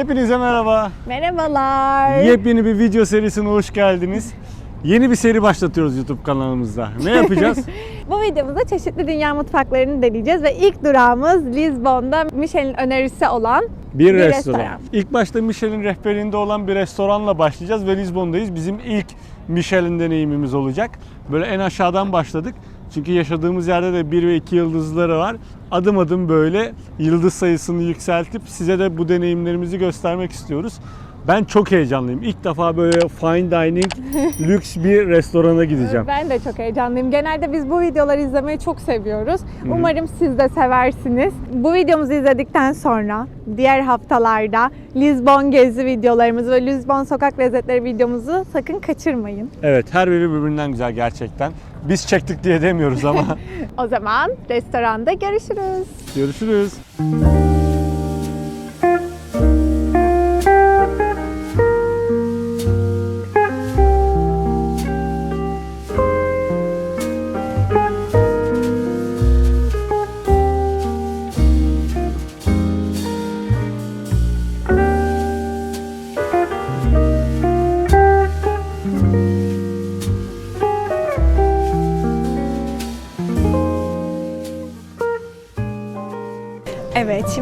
Hepinize merhaba. Merhabalar. Yepyeni bir video serisine hoş geldiniz. Yeni bir seri başlatıyoruz YouTube kanalımızda. Ne yapacağız? Bu videomuzda çeşitli dünya mutfaklarını deneyeceğiz ve ilk durağımız Lizbon'da Michelin önerisi olan Bir, Bir restoran. restoran. İlk başta Michelin rehberliğinde olan bir restoranla başlayacağız ve Lizbon'dayız. Bizim ilk Michelin deneyimimiz olacak. Böyle en aşağıdan başladık. Çünkü yaşadığımız yerde de 1 ve 2 yıldızları var. Adım adım böyle yıldız sayısını yükseltip size de bu deneyimlerimizi göstermek istiyoruz. Ben çok heyecanlıyım. İlk defa böyle fine dining lüks bir restorana gideceğim. Ben de çok heyecanlıyım. Genelde biz bu videoları izlemeyi çok seviyoruz. Umarım siz de seversiniz. Bu videomuzu izledikten sonra diğer haftalarda Lizbon gezi videolarımızı ve Lizbon sokak lezzetleri videomuzu sakın kaçırmayın. Evet her biri birbirinden güzel gerçekten. Biz çektik diye demiyoruz ama. O zaman restoranda görüşürüz. Görüşürüz.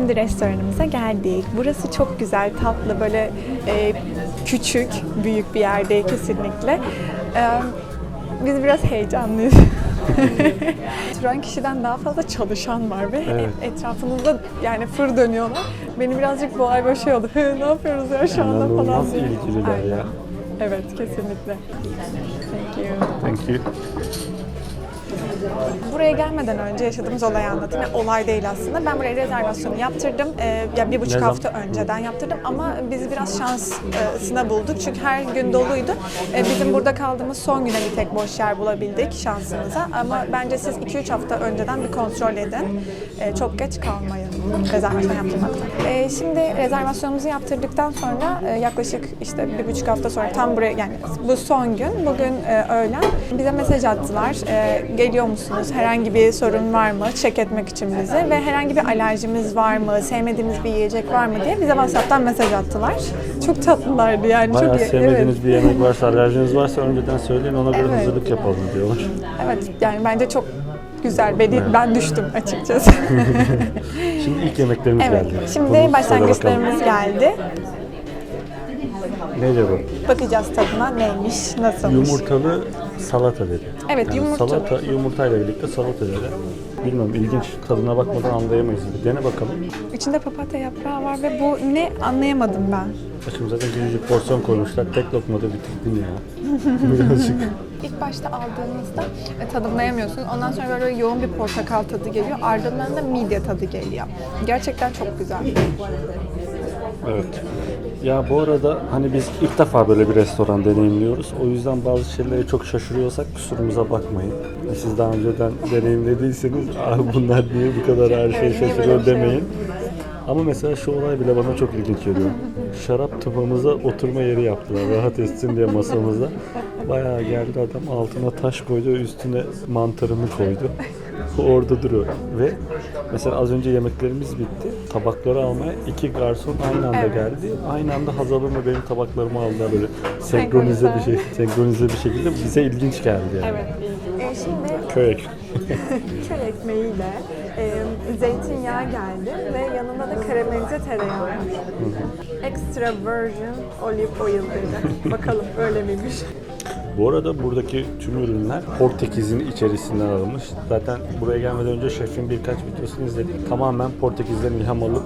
Şimdi restoranımıza geldik. Burası çok güzel, tatlı, böyle e, küçük, büyük bir yer değil kesinlikle. E, biz biraz heyecanlıyız. Oturan kişiden daha fazla çalışan var ve Evet. et- etrafınızda yani fır dönüyorlar. Beni birazcık bu ay şey oldu. ne yapıyoruz ya şu anda falan İnanılmaz diye. ilgililer Aynen. ya. Evet, kesinlikle. Thank you. Thank you. Buraya gelmeden önce yaşadığımız olayı anlatayım. Yani olay değil aslında. Ben buraya rezervasyonu yaptırdım. Ee, yani bir buçuk Ne zaman? hafta önceden yaptırdım ama biz biraz şansına bulduk. Çünkü her gün doluydu. Ee, bizim burada kaldığımız son güne bir tek boş yer bulabildik şansımıza. Ama bence siz 2-3 hafta önceden bir kontrol edin. Ee, çok geç kalmayın rezervasyon yaptırmakta. Ee, şimdi rezervasyonumuzu yaptırdıktan sonra e, yaklaşık işte bir buçuk hafta sonra tam buraya yani bu son gün bugün e, öğlen bize mesaj attılar. E, geliyor musunuz? Herhangi bir sorun var mı? Check etmek için bizi ve herhangi bir alerjimiz var mı? Sevmediğimiz bir yiyecek var mı diye bize WhatsApp'tan mesaj attılar. Çok tatlılardı yani. Bayağı çok sevmediğiniz Evet. bir yemek varsa, alerjiniz varsa önceden söyleyin ona göre Evet. hazırlık yapalım diyorlar. Evet yani bence çok güzel. Beni, ben düştüm açıkçası. Şimdi ilk yemeklerimiz evet. geldi. Bunu Şimdi söyle başlangıçlarımız geldi. Nedir bu? Bakacağız tadına neymiş, nasılmış. Yumurtalı salata dedi. Evet, yumurtalı. Salata, yumurtayla birlikte salata dedi. Bilmiyorum ilginç tadına bakmadan anlayamayız. Bir dene bakalım. İçinde papatya yaprağı var ve bu ne anlayamadım ben. Şimdi zaten küçücük porsiyon koymuşlar. Tek lokmada bitirdin ya. Birazcık. İlk başta aldığınızda e, tadımlayamıyorsun. Ondan sonra böyle yoğun bir portakal tadı geliyor. Ardından da midye tadı geliyor. Gerçekten çok güzel. Evet. Ya bu arada hani biz ilk defa böyle bir restoran deneyimliyoruz. O yüzden bazı şeylere çok şaşırıyorsak kusurumuza bakmayın. Siz daha önceden deneyimlediyseniz Abi bunlar niye bu kadar her şey niye böyle şaşırıyor şey demeyin. Ama mesela şu olay bile bana çok ilginç geliyor. Şarap tufamıza oturma yeri yaptılar rahat etsin diye masamıza. Bayağı geldi adam altına taş koydu üstüne mantarını koydu. Orada duruyor. Ve mesela az önce yemeklerimiz bitti. Tabakları almaya iki garson aynı anda Evet. geldi. Aynı anda Hazal'ımla benim tabaklarımı aldılar böyle senkronize bir şey, senkronize bir şekilde bize ilginç geldi yani. Evet. E, şimdi Köy ekmeği. köy ekmeğiyle e, zeytinyağı geldi ve yanında da karamelize tereyağı var. Extra virgin olive oil dedi. Bakalım öyle miymiş? Bu arada buradaki tüm ürünler Portekiz'in içerisinden alınmış. Zaten buraya gelmeden önce şefin birkaç videosunu izledik. Tamamen Portekiz'den ilham alıp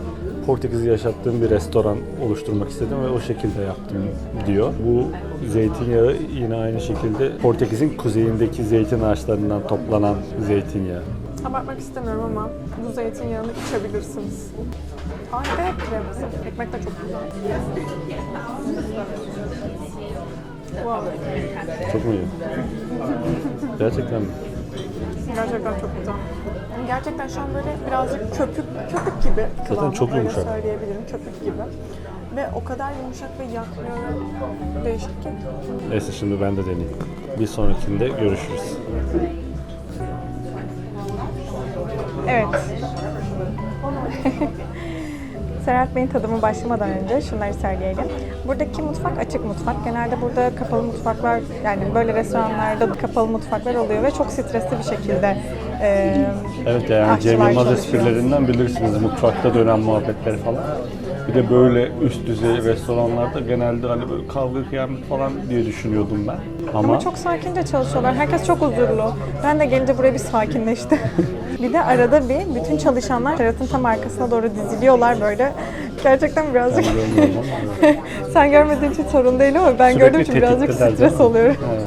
Portekiz'i yaşattığım bir restoran oluşturmak istedim ve o şekilde yaptım diyor. Bu zeytinyağı yine aynı şekilde Portekiz'in kuzeyindeki zeytin ağaçlarından toplanan zeytinyağı. Abartmak istemiyorum ama bu zeytinyağını içebilirsiniz. Harika kreması. Ekmek de çok güzel. Çok mu iyi? Gerçekten mi? Gerçekten çok güzel. Gerçekten şu an böyle birazcık köpük köpük gibi kıvamı. çok öyle yumuşak. söyleyebilirim köpük gibi. Ve o kadar yumuşak ve yakmıyor ve değişik ki. Neyse şimdi ben de deneyeyim. Bir sonrakinde görüşürüz. Evet. Serhat Bey'in tadıma başlamadan önce şunları söyleyelim. Buradaki mutfak açık mutfak. Genelde burada kapalı mutfaklar yani böyle restoranlarda kapalı mutfaklar oluyor ve çok stresli bir şekilde e, Evet yani Cem aşçılar Yılmaz çalışıyor. esprilerinden bilirsiniz mutfakta dönen muhabbetleri falan. Bir de böyle üst düzey restoranlarda genelde hani böyle kavga kıyamet falan diye düşünüyordum ben. Ama, Ama çok sakince çalışıyorlar. Herkes çok huzurlu. Ben de gelince buraya bir sakinleşti. bir de arada bir bütün çalışanlar Serhat'ın tam arkasına doğru diziliyorlar böyle. Gerçekten birazcık sen görmediğin için sorun değil ama ben Sürekli gördüğüm için birazcık tetikteler, değil stres mi? oluyorum. Evet.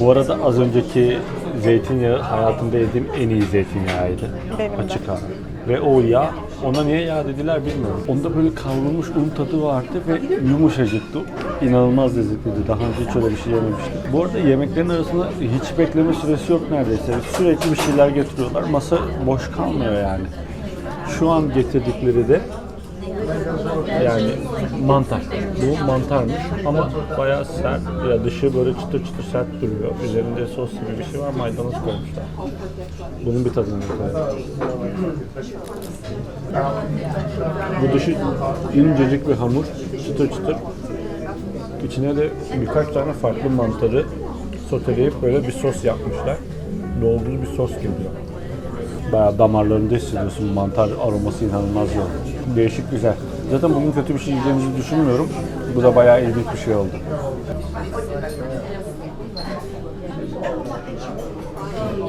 Bu arada az önceki zeytinyağı hayatımda yediğim en iyi zeytinyağıydı. Benim de. Açık ara. Ve o yağ, ona niye yağ dediler bilmiyorum. Onda böyle kavrulmuş un tadı vardı ve yumuşacıktı. İnanılmaz lezzetliydi. Daha önce hiç öyle bir şey yememiştim. Bu arada yemeklerin arasında hiç bekleme süresi yok neredeyse. Sürekli bir şeyler getiriyorlar. Masa boş kalmıyor yani. Şu an getirdikleri de yani mantar. Bu mantarmış ama bayağı sert. Ya dışı böyle çıtır çıtır sert duruyor. Üzerinde sos gibi bir şey var. Maydanoz koymuşlar. Bunun bir tadını bakalım. Bu dışı incecik bir hamur. Çıtır çıtır. İçine de birkaç tane farklı mantarı soteleyip böyle bir sos yapmışlar. Dolgulu bir sos gibi. Bayağı damarlarında hissediyorsun. Mantar aroması inanılmaz yoğun. Değişik güzel. Zaten bunun kötü bir şey yiyeceğimizi düşünmüyorum. Bu da bayağı ilginç bir şey oldu.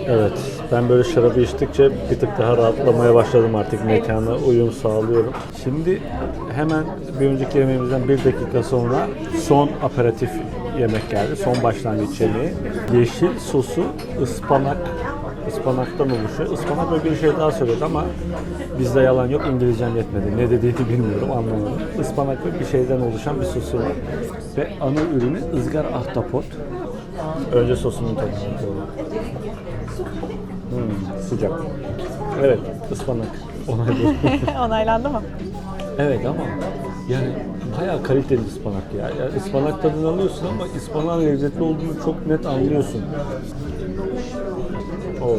Evet, ben böyle şarabı içtikçe bir tık daha rahatlamaya başladım artık mekana uyum sağlıyorum. Şimdi hemen bir önceki yemeğimizden bir dakika sonra son aperatif yemek geldi. Son başlangıç yemeği. Yeşil sosu ıspanak ıspanaktan oluşuyor. Ispanak böyle bir şey daha söyledi ama bizde yalan yok. İngilizcem yetmedi. Ne dediğini bilmiyorum, anlamadım. Ispanak ve bir şeyden oluşan bir sosu var. Ve ana ürünü ızgara ahtapot. Önce sosunun tadına. Hmm, sıcak. Evet, ıspanak. Onaylı. Onaylandı mı? evet ama yani bayağı kaliteli ıspanak ya. Yani ıspanak tadını alıyorsun ama ıspanağın lezzetli olduğunu çok net anlıyorsun. Oo.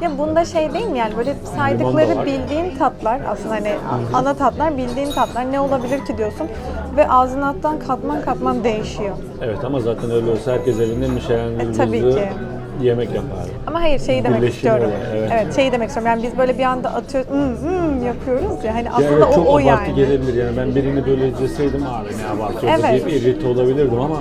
Ya bunda şey değil mi yani böyle saydıkları bildiğin tatlar aslında hani ana tatlar bildiğin tatlar ne olabilir ki diyorsun ve ağzına attan katman katman değişiyor. Evet ama zaten öyle olsa herkes Michelin E, tabii yıldızlı ki. yemek yapar. Ama hayır şeyi demek Birleşim istiyorum. olay, evet. evet. şeyi demek istiyorum. Yani biz böyle bir anda atıyoruz, hmm, hmm yapıyoruz ya hani Ya aslında evet, çok o o abartı yani. gelebilir yani ben birini böyle izleseydim abi ne abartıyor Evet. deyip irrite olabilirdim ama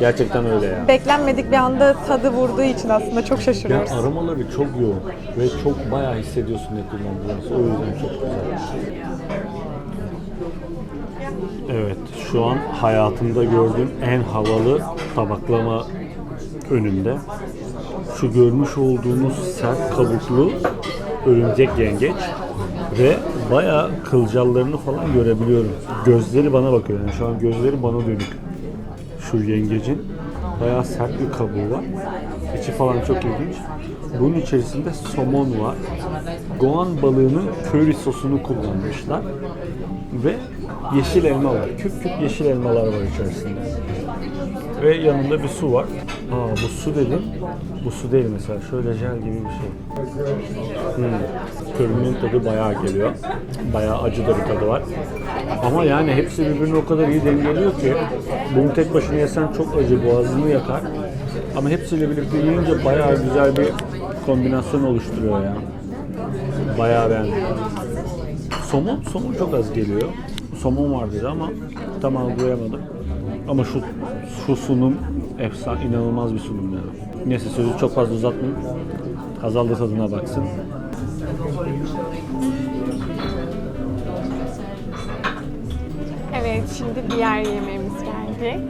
gerçekten öyle ya. Beklenmedik bir anda tadı vurduğu için aslında çok Ya şaşırıyoruz. aromaları çok yoğun ve çok bayağı hissediyorsun ne kullandığınızı. O yüzden çok güzel. Evet, şu an hayatımda gördüğüm en havalı tabaklama önünde. Şu görmüş olduğunuz sert kabuklu örümcek yengeç ve bayağı kılcallarını falan görebiliyorum. Gözleri bana bakıyor yani şu an gözleri bana dönük. Şu yengecin bayağı sert bir kabuğu var. İçi falan çok ilginç. Bunun içerisinde somon var. Goan balığının köri sosunu kullanmışlar. Ve yeşil elma var. Küp küp yeşil elmalar var içerisinde. Ve yanında bir su var. Aa bu su dedim. Bu su değil mesela. Şöyle jel gibi bir şey. Hmm. Körünün tadı bayağı geliyor. Bayağı acı da bir tadı var. Ama yani hepsi birbirini o kadar iyi dengeliyor ki bunu tek başına yesen çok acı boğazını yakar. Ama hepsiyle birlikte yiyince bayağı güzel bir kombinasyon oluşturuyor ya. Bayağı beğendim. Somon, somon çok az geliyor. Somon var dedi ama tam algılayamadım. Ama şu, şu sunum efsane, inanılmaz bir sunum ya. Neyse sözü çok fazla uzatmayayım. Hazal da tadına baksın. Evet, şimdi diğer yemeğimiz geldi.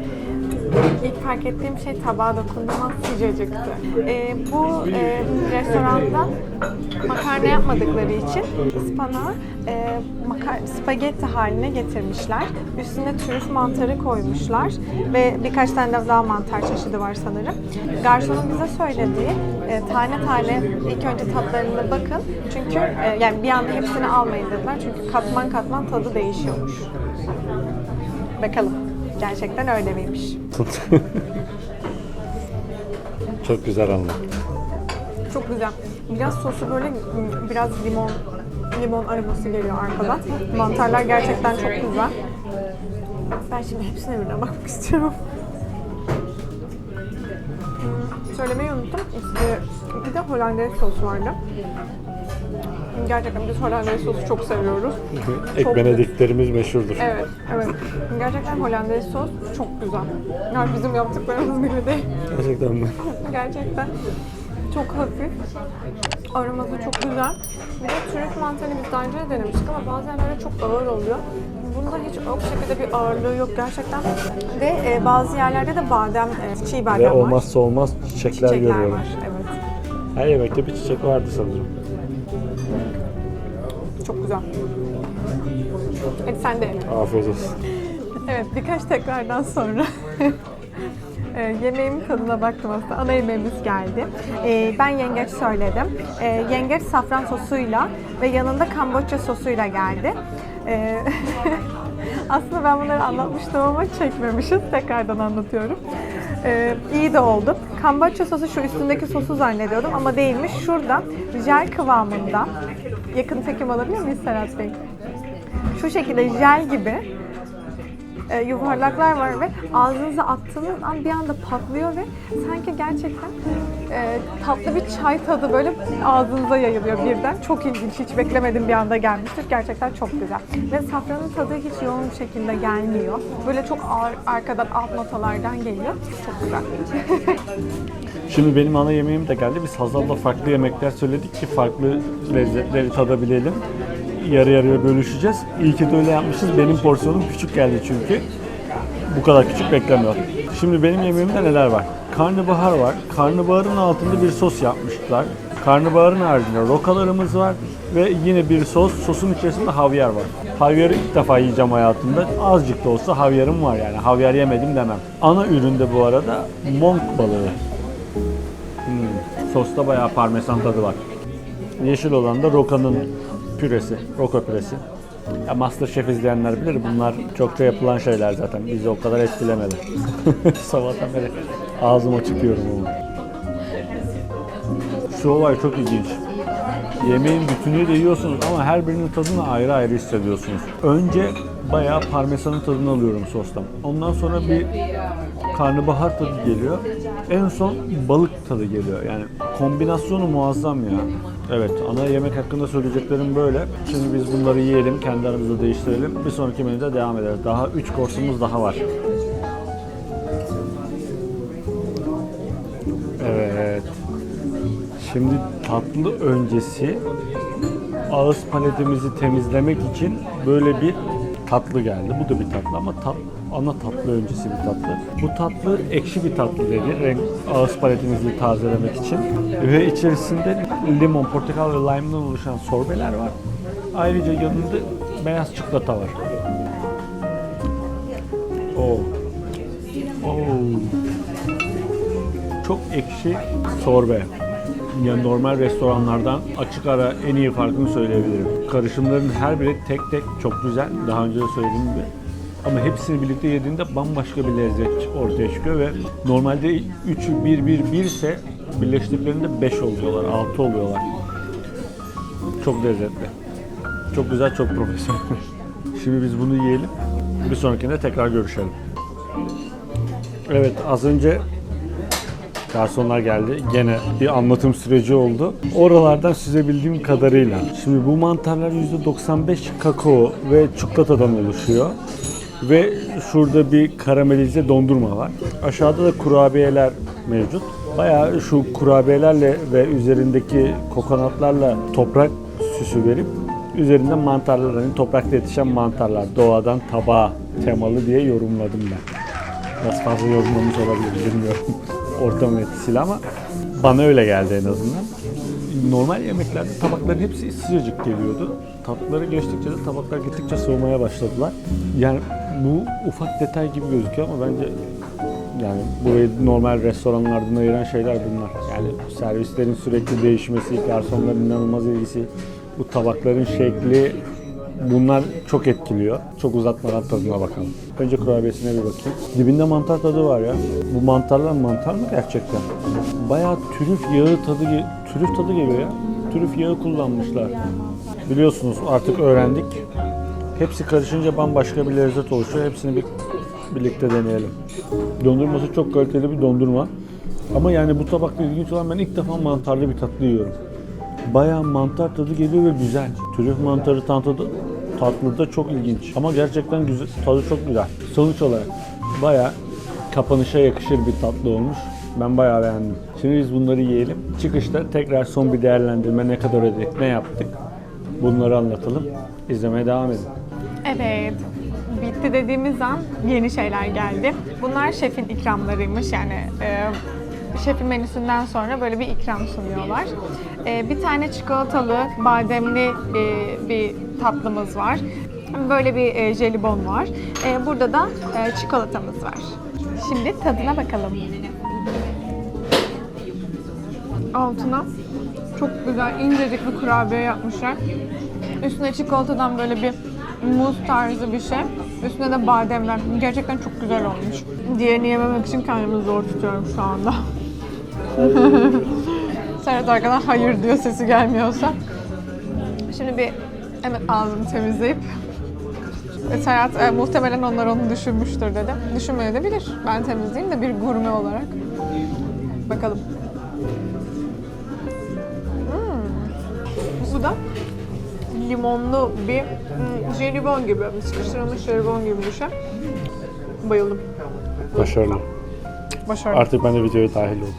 İlk fark ettiğim şey tabağa dokunduğuma sıcacıktı. Ee, bu e, restoranda makarna yapmadıkları için ıspanağı e, maka- spagetti haline getirmişler. Üstüne trüf mantarı koymuşlar ve birkaç tane de daha mantar çeşidi var sanırım. Garsonun bize söylediği e, tane tane ilk önce tatlarına bakın. Çünkü e, yani bir anda hepsini almayın dediler. Çünkü katman katman tadı değişiyormuş. Bakalım. Gerçekten öyle miymiş? Çok güzel anladım. Çok güzel. Biraz sosu böyle biraz limon limon aroması geliyor arkadan. Mantarlar gerçekten çok güzel. Ben şimdi hepsine birden bakmak istiyorum. Hmm, Söylemeyi unuttum. İşte bir de Hollandaise sos vardı. Gerçekten biz Hollandaise sosu çok seviyoruz. Ek benediklerimiz meşhurdur. Evet, evet. Gerçekten Hollandaise sos çok güzel. Yani bizim yaptıklarımız gibi değil. Gerçekten mi? Gerçekten çok hafif. Aroması çok güzel. Bir de trüf mantarını biz daha önce de denemiştik ama bazen böyle çok ağır oluyor. Bunda hiç o şekilde bir ağırlığı yok gerçekten. Ve e, bazı yerlerde de badem, e, çiğ badem Ve var. olmazsa olmaz çiçekler, Çiçekler görüyorum. var, evet. Her yemekte bir çiçek vardı sanırım. Çok güzel. Hadi sen de ye. Afiyet olsun. Evet, birkaç tekrardan sonra e, yemeğimin tadına baktım aslında. Ana yemeğimiz geldi. E, ben yengeç söyledim. E, yengeç safran sosuyla ve yanında Kamboçya sosuyla geldi. E, aslında ben bunları anlatmıştım ama çekmemişiz. Tekrardan anlatıyorum. E, iyi de oldu. Kamboçya sosu şu üstündeki sosu zannediyordum ama değilmiş. Şurada jel kıvamında. Yakın çekim alabilir miyiz Serhat Bey? Şu şekilde jel gibi e, yuvarlaklar var ve ağzınıza attığınız an bir anda patlıyor ve sanki gerçekten e, tatlı bir çay tadı böyle ağzınıza yayılıyor birden. Çok ilginç, hiç beklemedim bir anda gelmiştir. Gerçekten çok güzel. Ve safranın tadı hiç yoğun bir şekilde gelmiyor. Böyle çok ağır arkadan alt notalardan geliyor. Çok güzel. Şimdi benim ana yemeğim de geldi. Biz Hazal'la farklı yemekler söyledik ki farklı lezzetleri tadabilelim. Yarı yarıya bölüşeceğiz. İyi ki de öyle yapmışız. Benim porsiyonum küçük geldi çünkü. Bu kadar küçük beklemiyordum. Şimdi benim yemeğimde neler var? Karnabahar var. Karnabaharın altında bir sos yapmışlar. Karnabaharın haricinde rokalarımız var ve yine bir sos. Sosun içerisinde havyar var. Havyarı ilk defa yiyeceğim hayatımda. Azıcık da olsa havyarım var yani. Havyar yemedim demem. Ana üründe bu arada monk balığı. Hmm, Sosta bayağı parmesan tadı var. Yeşil olan da rokanın püresi, roka püresi. Ya Masterchef izleyenler bilir bunlar çokça yapılan şeyler zaten. Bizi o kadar etkilemedi. Sabahtan beri ağzım açık yiyorum. Şu olay çok ilginç. Yemeğin bütünüyle yiyorsunuz ama her birinin tadını ayrı ayrı hissediyorsunuz. Önce bayağı parmesanın tadını alıyorum sostan. Ondan sonra bir karnabahar tadı geliyor. En son balık tadı geliyor. Yani kombinasyonu muazzam ya. Evet, ana yemek hakkında söyleyeceklerim böyle. Şimdi biz bunları yiyelim, kendi aramızda değiştirelim. Bir sonraki menüde devam ederiz. Daha 3 korsumuz daha var. Evet. Şimdi tatlı öncesi ağız paletimizi temizlemek için böyle bir tatlı geldi. Bu da bir tatlı ama tat, ana tatlı öncesi bir tatlı. Bu tatlı ekşi bir tatlı dedi. Renk ağız paletinizi tazelemek için. Ve içerisinde limon, portakal ve lime'dan oluşan sorbeler var. Ayrıca yanında beyaz çikolata var. Oo. Oo. Çok ekşi sorbe. Yani normal restoranlardan açık ara en iyi farkını söyleyebilirim. Karışımların her biri tek tek çok güzel. Daha önce de söylediğim gibi. Ama hepsini birlikte yediğinde bambaşka bir lezzet ortaya çıkıyor ve normalde 3'ü 1 1 1 ise birleştiklerinde 5 oluyorlar, 6 oluyorlar. Çok lezzetli. Çok güzel, çok profesyonel. Şimdi biz bunu yiyelim. Bir sonrakinde tekrar görüşelim. Evet, az önce Garsonlar geldi. Gene bir anlatım süreci oldu. Oralardan süzebildiğim kadarıyla. Şimdi bu mantarlar %95 kakao ve çikolatadan oluşuyor. Ve şurada bir karamelize dondurma var. Aşağıda da kurabiyeler mevcut. Bayağı şu kurabiyelerle ve üzerindeki kokonatlarla toprak süsü verip üzerinde mantarlar, hani toprakta yetişen mantarlar doğadan tabağa temalı diye yorumladım ben. Biraz fazla yorumlamış olabilir bilmiyorum. Ortam etkisiyle ama bana öyle geldi en azından. Normal yemeklerde tabakların hepsi sıcacık geliyordu. Tatlıları geçtikçe de tabaklar gittikçe soğumaya başladılar. Yani bu ufak detay gibi gözüküyor ama bence yani burayı normal restoranlardan ayıran şeyler bunlar. Yani servislerin sürekli değişmesi, garsonların inanılmaz ilgisi, bu tabakların şekli bunlar çok etkiliyor. Çok uzatmadan tadına bakalım. Önce kurabiyesine bir bakayım. Dibinde mantar tadı var ya. Bu mantarlar mantar mı gerçekten? Bayağı trüf yağı tadı, trüf tadı geliyor ya. Trüf yağı kullanmışlar. Biliyorsunuz artık öğrendik. Hepsi karışınca bambaşka bir lezzet oluşuyor. Hepsini bir birlikte deneyelim. Dondurması çok kaliteli bir dondurma. Ama yani bu tabakta ilginç olan ben ilk defa mantarlı bir tatlı yiyorum. Bayağı mantar tadı geliyor ve güzel. Trüf mantarı tatlı, tatlı da çok ilginç. Ama gerçekten güzel, tadı çok güzel. Sonuç olarak bayağı kapanışa yakışır bir tatlı olmuş. Ben bayağı beğendim. Şimdi biz bunları yiyelim. Çıkışta tekrar son bir değerlendirme ne kadar ödedik, ne yaptık. Bunları anlatalım. İzlemeye devam edin. Evet. Bitti dediğimiz an yeni şeyler geldi. Bunlar şefin ikramlarıymış yani e, şefin menüsünden sonra böyle bir ikram sunuyorlar. E, bir tane çikolatalı, bademli e, bir tatlımız var. Böyle bir e, jelibon var. E, burada da e, çikolatamız var. Şimdi tadına bakalım. Altına çok güzel incecik bir kurabiye yapmışlar. Üstüne çikolatadan böyle bir muz tarzı bir şey. Üstüne de bademler. Gerçekten çok güzel olmuş. Diğerini yememek için kendimi zor tutuyorum şu anda. Serhat arkadan hayır diyor sesi gelmiyorsa. Şimdi bir hemen ağzımı temizleyip e, Serhat e, muhtemelen onlar onu düşünmüştür dedi. Düşünmeyebilir. Ben temizleyeyim de bir gurme olarak. Bakalım. Bu da limonlu bir mm, jelibon gibi, sıkıştırılmış jelibon gibi bir şey. Bayıldım. Başarılı. Başardım. Artık ben de videoya dahil oldum.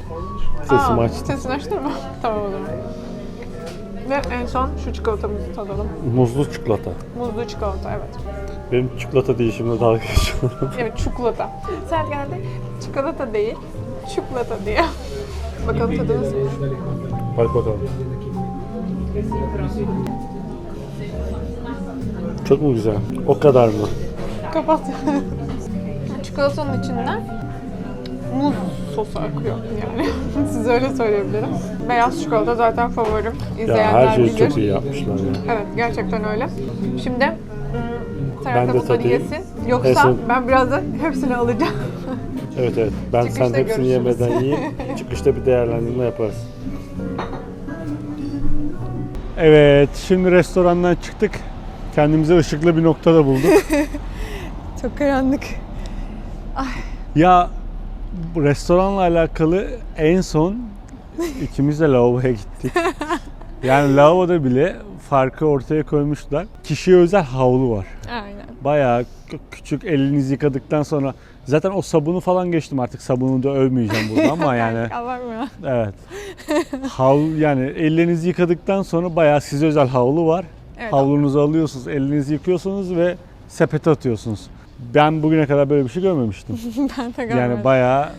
Sesimi Aa, açtım. Sesini açtın mı? tamam o zaman. Ve en son şu çikolatamızı tadalım. Muzlu çikolata. Muzlu çikolata, evet. Benim çikolata değişimle dalga geçiyorum. Evet, çikolata. Sen geldi, çikolata değil, çikolata diye. Bakalım tadı nasıl? Bak bakalım. Çok mu güzel? O kadar mı? Kapat. Çikolatanın içinden muz sosu akıyor yani. Size öyle söyleyebilirim. Beyaz çikolata zaten favorim. Ya İzleyenler her şeyi bilir. çok iyi yapmışlar ya. Evet gerçekten öyle. Şimdi Serhat de da bunları yesin. Yoksa En son- ben birazdan hepsini alacağım. Evet evet. Ben Çıkışta sen hepsini görüşürüz. yemeden yiyeyim. Çıkışta bir değerlendirme yaparız. Evet, şimdi restorandan çıktık. Kendimize ışıklı bir noktada bulduk. Çok karanlık. ya bu restoranla alakalı en son ikimiz de lavaboya gittik. Yani lavaboda bile farkı ortaya koymuşlar. Kişiye özel havlu var. Aynen. Bayağı kü- küçük elinizi yıkadıktan sonra zaten o sabunu falan geçtim artık sabunu da övmeyeceğim burada ama yani Abartma. evet. Havlu yani ellerinizi yıkadıktan sonra bayağı size özel havlu var. Evet. Havlunuzu alıyorsunuz, elinizi yıkıyorsunuz ve sepete atıyorsunuz. Ben bugüne kadar böyle bir şey görmemiştim. ben de görmedim. yani bayağı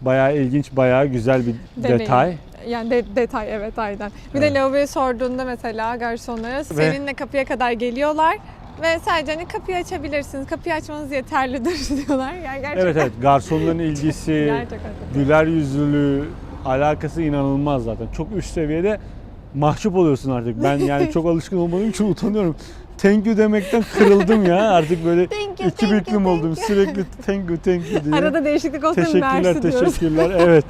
bayağı ilginç, bayağı güzel bir Deneyim. detay. Yani de- detay evet aynen. Bir Evet. de lavaboyu sorduğunda mesela garsonlara seninle kapıya kadar geliyorlar ve sadece hani kapıyı açabilirsiniz. Kapıyı açmanız yeterlidir diyorlar. Yani gerçekten. Evet evet, garsonların ilgisi, güler yüzlülüğü, alakası inanılmaz zaten. Çok üst seviyede mahcup oluyorsun artık. Ben yani çok alışkın olmadığım için utanıyorum. Thank you demekten kırıldım ya. Artık böyle Thank you, iki büklüm oldum. Sürekli thank you, thank you diye. Arada değişiklik olsun Teşekkürler, diyoruz. teşekkürler. Evet.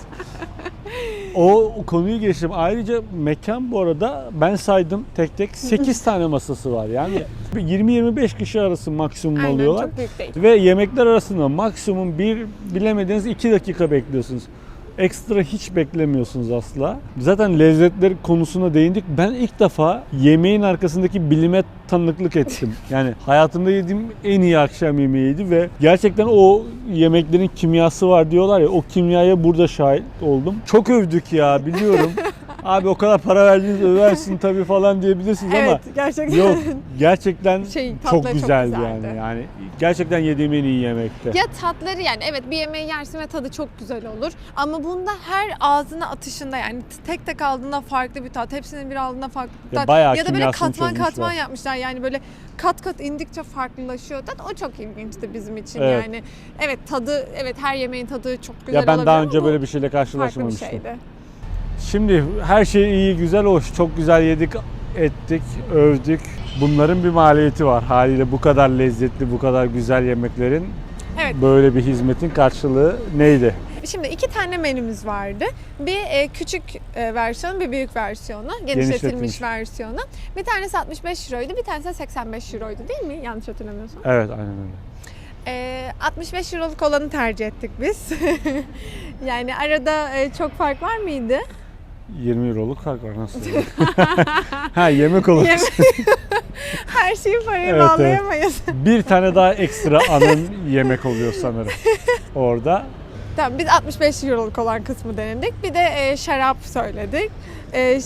O konuyu geçtim. Ayrıca mekan bu arada ben saydım tek tek 8 tane masası var. Yani 20-25 kişi arası maksimum Aynen alıyorlar. çok büyük değil. Ve yemekler arasında maksimum bir bilemediğiniz 2 dakika bekliyorsunuz. Ekstra hiç beklemiyorsunuz asla. Zaten lezzetler konusuna değindik. Ben ilk defa yemeğin arkasındaki bilime tanıklık ettim. Yani hayatımda yediğim en iyi akşam yemeğiydi ve gerçekten o yemeklerin kimyası var diyorlar ya o kimyaya burada şahit oldum. Çok övdük ya biliyorum. Abi o kadar para verdiniz översin tabii falan diyebilirsiniz ama Evet gerçekten. Yok gerçekten Şey, çok çok güzeldi güzeldi. yani. Yani gerçekten yediğim en iyi yemekti. Ya tatları yani evet bir yemeği yersin ve tadı çok güzel olur. Ama bunda her ağzına atışında yani tek tek aldığında farklı bir tat. Hepsinin bir aldığında farklı bir Ya tat. bayağı ya da böyle katman katman yapmışlar. Yani böyle kat kat indikçe farklılaşıyor. Tat o çok ilginçti bizim için Evet. yani. Evet tadı evet her yemeğin tadı çok güzel Ya ben olabilir daha ama önce böyle bir şeyle farklı bir karşılaşmamıştım. şeydi. Şimdi her şey iyi, güzel, hoş. Çok güzel yedik, ettik, övdük. Bunların bir maliyeti var. Haliyle bu kadar lezzetli, bu kadar güzel yemeklerin Evet. böyle bir hizmetin karşılığı neydi? şimdi iki tane menümüz vardı. Bir e, küçük e, versiyonu, bir büyük versiyonu, genişletilmiş Genişletilmiş. versiyonu. Bir tanesi 65 euroydu, bir tanesi de 85 euroydu değil mi? Yanlış hatırlamıyorsam. Evet aynen öyle. E, 65 euroluk olanı tercih ettik biz. yani arada e, çok fark var mıydı? 20 euroluk fark var nasıl? ha yemek olur. Her şeyi paraya Evet, evet. bağlayamayız. bir tane daha ekstra anın yemek oluyor sanırım. Orada Tamam biz 65 euroluk olan kısmı denedik. Bir de e, şarap söyledik. E,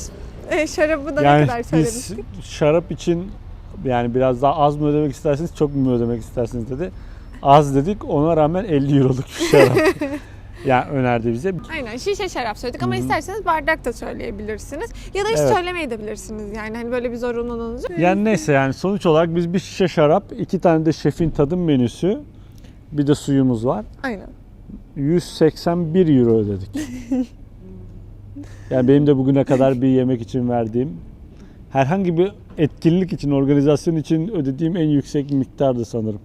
e, şarabı da ne yani kadar biz söylemiştik? şarap için yani biraz daha az mı ödemek istersiniz, çok mu ödemek istersiniz dedi. Az dedik ona rağmen 50 euroluk bir şarap. Yani önerdi bize. Aynen şişe şarap söyledik ama Hı hı. isterseniz bardak da söyleyebilirsiniz. Ya da hiç Evet. söylemeyebilirsiniz yani hani böyle bir zorunluluğunuz yok. Yani neyse yani sonuç olarak biz bir şişe şarap, iki tane de şefin tadım menüsü, bir de suyumuz var. Aynen. 181 euro ödedik. yani benim de bugüne kadar bir yemek için verdiğim herhangi bir etkinlik için, organizasyon için ödediğim en yüksek miktardı sanırım.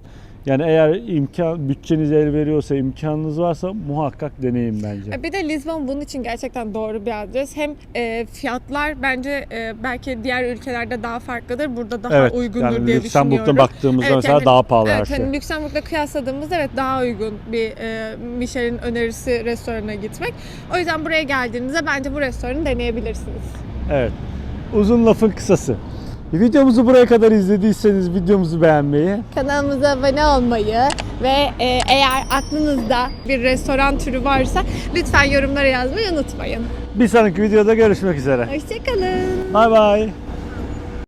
Yani eğer imkan, bütçeniz el veriyorsa, imkanınız varsa muhakkak deneyin bence. Bir de Lisbon bunun için gerçekten doğru bir adres. Hem e, fiyatlar bence e, belki diğer ülkelerde daha farklıdır. Burada daha Evet, uygundur yani diye Lüksemburg'da düşünüyorum. baktığımızda Evet, mesela yani- daha pahalı her Evet, şey. hani Lüksemburg'la kıyasladığımızda evet daha uygun bir e, Michelin önerisi restorana gitmek. O yüzden buraya geldiğinizde bence bu restoranı deneyebilirsiniz. Evet. Uzun lafın kısası. Videomuzu buraya kadar izlediyseniz videomuzu beğenmeyi, Kanalımıza abone olmayı ve e, eğer aklınızda bir restoran türü varsa lütfen yorumlara yazmayı unutmayın. bir sonraki videoda görüşmek üzere. Hoşçakalın. Bay bay.